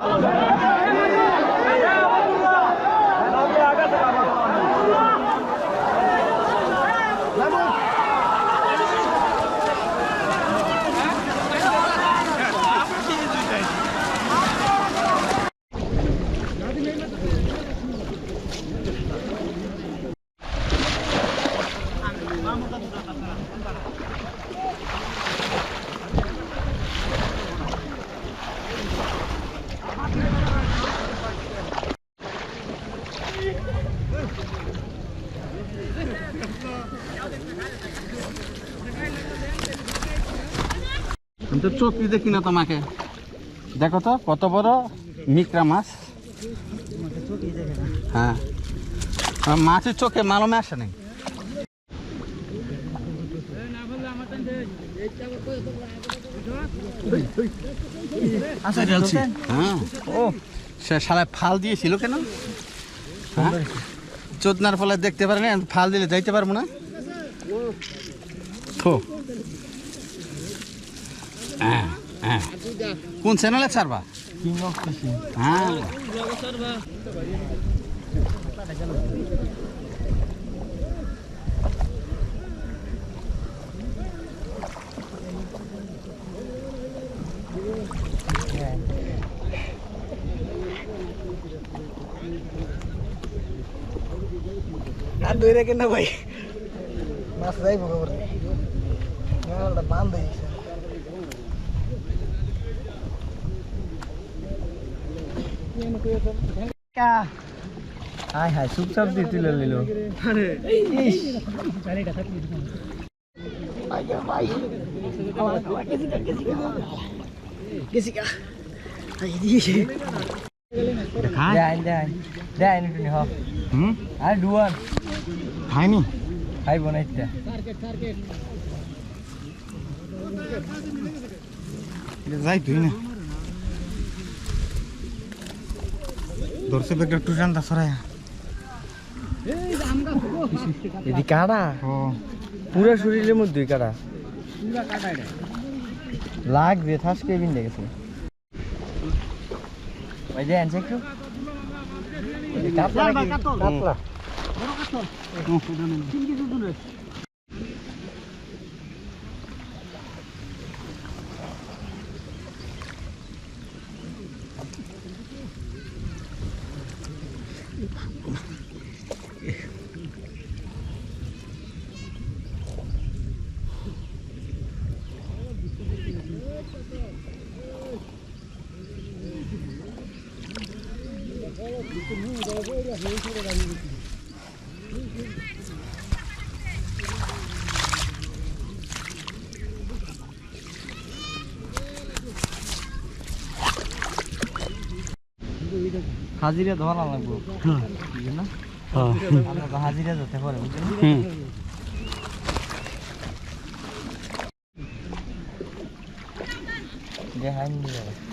Amen. তো চোখই দেখি না তোমাকে। দেখো তো কত বড় মিকরা মাছ। হ্যাঁ। মাছের চোখে মালমে আসে নাই। হ্যাঁ। ও সে শালায় ফাল দিয়েছিল কেন? হ্যাঁ? চোদনার ফলে দেখতে পারে না ফাল দিলে যাইতে পারব না। থো হ্যাঁ হ্যাঁ। কোন চ্যানেলে ছাড়বা? হ্যাঁ। আর কেন ভাই? মাছ যাই বড় বড় গালটা বান্ধ হাই হাই চুপচাপ দিয়ে তুলে নিল। হুম? আর ডুয়ান। খাইনি হাই বনাইতে যাই তুই না। ধরছে বেগটা একটু টানটা সরাই এদি কাটা ও। পুরো শরীরের মধ্যে কাটা লাগবে থাসকে বিন্দে গেছে ওই যে আনছে একটু কাতলা নাকি? কাতলা। হাজিরা ধরা লাগবো বুঝলেন না আমরা তো হাজিরা যেতে পারে বুঝলেন হুম দেখাই নিয়ে যাবে